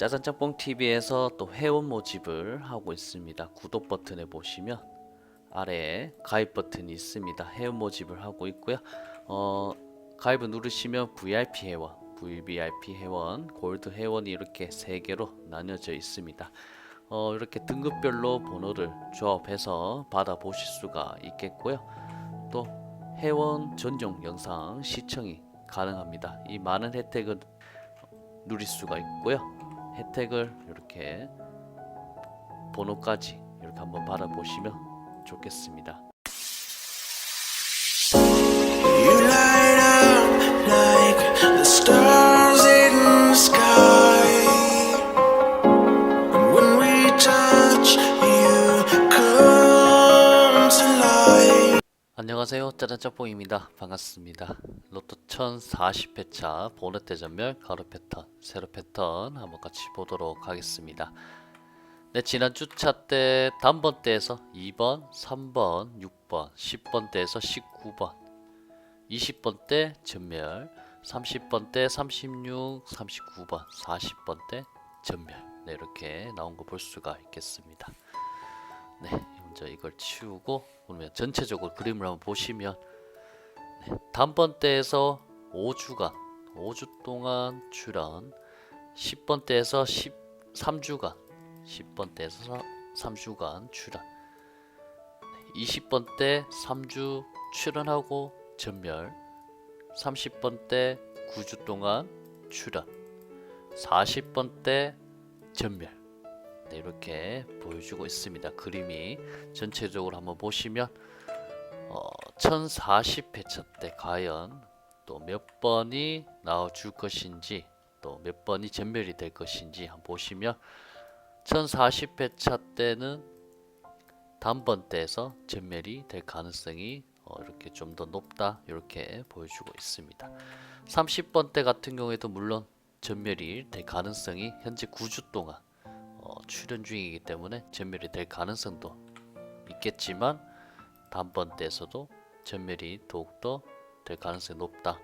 짜잔짬뽕 TV에서 또 회원 모집을 하고 있습니다. 구독 버튼에 보시면 아래에 가입 버튼이 있습니다. 회원 모집을 하고 있고요. 어, 가입을 누르시면 VIP 회원, VVIP 회원, 골드 회원이 이렇게 세 개로 나뉘어져 있습니다. 어, 이렇게 등급별로 번호를 조합해서 받아 보실 수가 있겠고요. 또 회원 전용 영상 시청이 가능합니다. 이 많은 혜택을 누릴 수가 있고요. 혜택을 이렇게 번호까지 이렇게 한번 받아보시면 좋겠습니다. 안녕하세요. 짜잔짬뽕입니다. 반갑습니다. 로또 1040회차 보너스 대전멸 가로 패턴 세로 패턴 한번 같이 보도록 하겠습니다. 네 지난 주 차 때 단번 대에서 2번 3번 6번 10번 대에서 19번 20번 대 전멸 30번 대 36 39번 40번 대 전멸. 네 이렇게 나온 거 볼 수가 있겠습니다. 네, 먼저 이걸 치우고 그러면 전체적으로 그림을 한번 보시면 네, 단번대에서 5주간 5주 동안 출연 10번대에서 13주간 10번대에서 3주간 출연 20번대 3주 출연하고 전멸 30번대 9주 동안 출연 40번대 전멸 네, 이렇게 보여주고 있습니다. 그림이 전체적으로 한번 보시면 어, 1040회차 때 과연 또 몇 번이 나와줄 것인지 또 몇 번이 전멸이 될 것인지 한번 보시면 1040회차 때는 단번대에서 전멸이 될 가능성이 어, 이렇게 좀 더 높다 이렇게 보여주고 있습니다. 30번대 같은 경우에도 물론 전멸이 될 가능성이 현재 9주 동안 어, 출연 중이기 때문에 전멸이 될 가능성도 있겠지만 단번대에서도 전멸이 더욱더 될 가능성이 높다.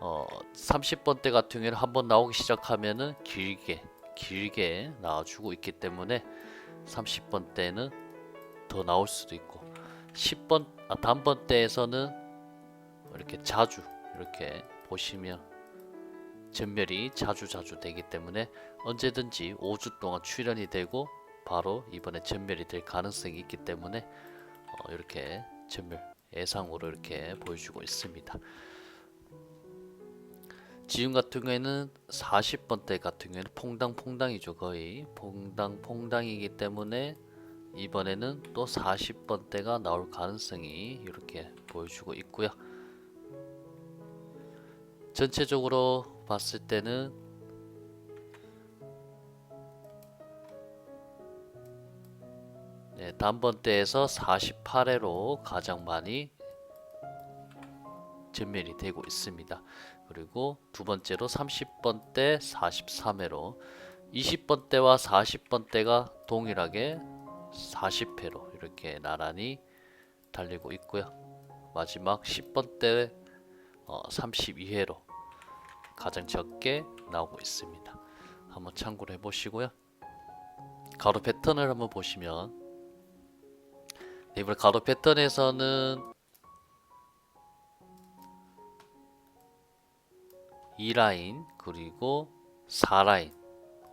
어, 30번 대 같은 경우에는 한 번 나오기 시작하면은 길게 길게 나와주고 있기 때문에 30번 대는 더 나올 수도 있고 10번 아, 단번 대에서는 이렇게 자주 이렇게 보시면 전멸이 자주 자주 되기 때문에 언제든지 5주 동안 출연이 되고 바로 이번에 전멸이 될 가능성이 있기 때문에 어, 이렇게 전멸 예상으로 이렇게 보여주고 있습니다. 지금 같은 경우에는 40번대 같은 경우에는 퐁당퐁당이죠 거의 퐁당퐁당이기 때문에 이번에는 또 40번대가 나올 가능성이 이렇게 보여주고 있고요. 전체적으로 봤을 때는 네, 단번대에서 48회로 가장 많이 전멸이 되고 있습니다. 그리고 두 번째로 30번대 43회로 20번대와 40번대가 동일하게 40회로 이렇게 나란히 달리고 있고요. 마지막 10번대 어, 32회로 가장 적게 나오고 있습니다. 한번 참고를 해보시고요. 가로 패턴을 한번 보시면 네, 이번 가로 패턴에서는 2라인 그리고 4라인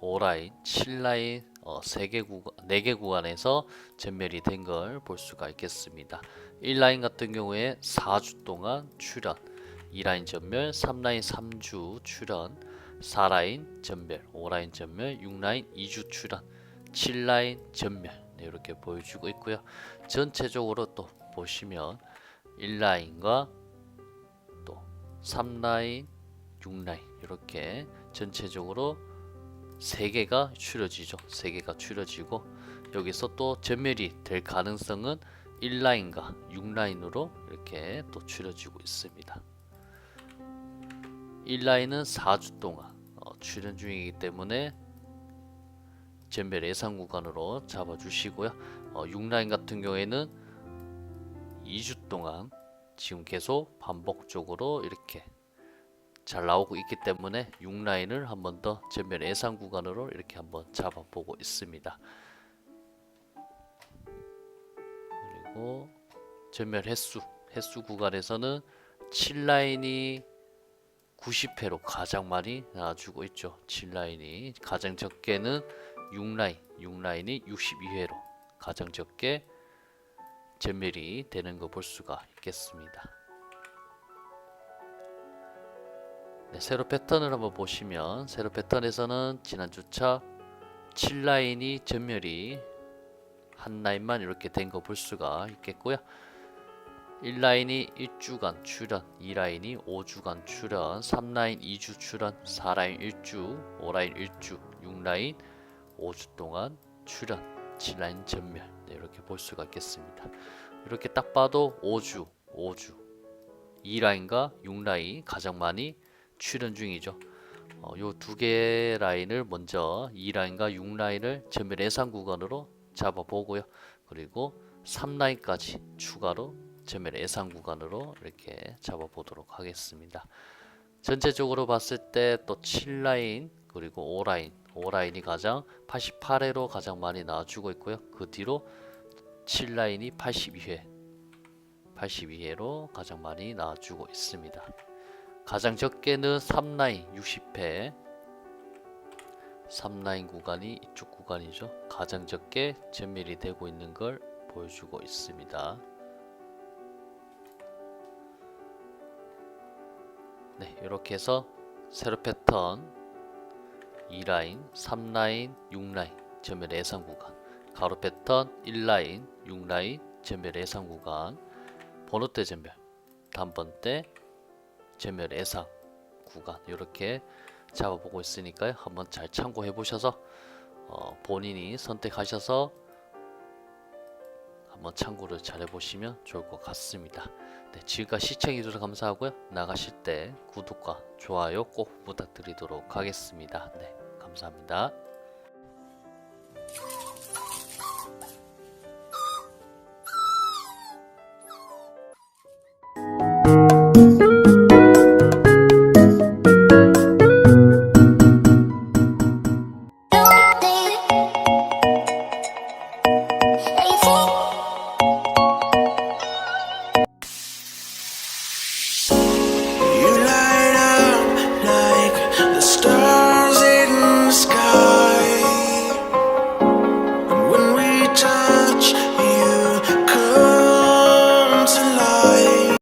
5라인 7라인 어, 3개 구간 4개 구간에서 전멸이 된 걸 볼 수가 있겠습니다 1라인 같은 경우에 4주 동안 출연 2라인 전멸 3라인 3주 출연 4라인 전멸 5라인 전멸 6라인 2주 출연 7라인 전멸 네, 이렇게 보여주고 있고요 전체적으로 또 보시면 1라인과 또 3라인 6라인 이렇게 전체적으로 3개가 추려지죠. 3개가 추려지고 여기서 또 전멸이 될 가능성은 1라인과 6라인으로 이렇게 또 추려지고 있습니다. 1라인은 4주 동안 어, 출연 중이기 때문에 전멸 예상 구간으로 잡아주시고요. 어, 6라인 같은 경우에는 2주 동안 지금 계속 반복적으로 이렇게 잘 나오고 있기 때문에 6라인을 한 번 더 전면 예상 구간으로 이렇게 한번 잡아보고 있습니다. 그리고 전멸 횟수 횟수 구간에서는 7라인이 90회로 가장 많이 나와주고 있죠. 7라인이 가장 적게는 6라인 6라인이 62회로 가장 적게 전멸이 되는 거 볼 수가 있겠습니다. 네, 세로 패턴을 한번 보시면 세로 패턴에서는 지난 주차 7라인이 전멸이 한 라인만 이렇게 된 거 볼 수가 있겠고요. 1라인이 1주간 출연, 2라인이 5주간 출연, 3라인 2주 출연, 4라인 1주, 5라인 1주, 6라인 5주 동안 출연, 7라인 전멸 네, 이렇게 볼 수가 있겠습니다. 이렇게 딱 봐도 5주, 5주 2라인과 6라인 가장 많이 출연 중이죠. 어, 요두 개의 라인을 먼저 2라인과 6라인을 전멸 예상 구간으로 잡아보고요. 그리고 3라인까지 추가로 전멸 예상 구간으로 이렇게 잡아보도록 하겠습니다. 전체적으로 봤을 때 또 7라인 그리고 5라인 5라인이 가장 88회로 가장 많이 나와주고 있고요. 그 뒤로 7라인이 82회 82회로 가장 많이 나와주고 있습니다. 가장 적게는 3라인 60회 3라인 구간이 이쪽 구간이죠. 가장 적게 전멸이 되고 있는 걸 보여주고 있습니다. 네, 이렇게 해서 세로 패턴 2라인, 3라인, 6라인 전멸 예상 구간 가로 패턴 1라인, 6라인 전멸 예상 구간 번호대 전멸 단번대 전멸 예상 구간 이렇게 잡아보고 있으니까요. 한번 잘 참고해 보셔서 어, 본인이 선택하셔서 한번 참고를 잘 해보시면 좋을 것 같습니다. 네, 지금까지 시청해 주셔서 감사하고요. 나가실 때 구독과 좋아요 꼭 부탁드리도록 하겠습니다. 네, 감사합니다.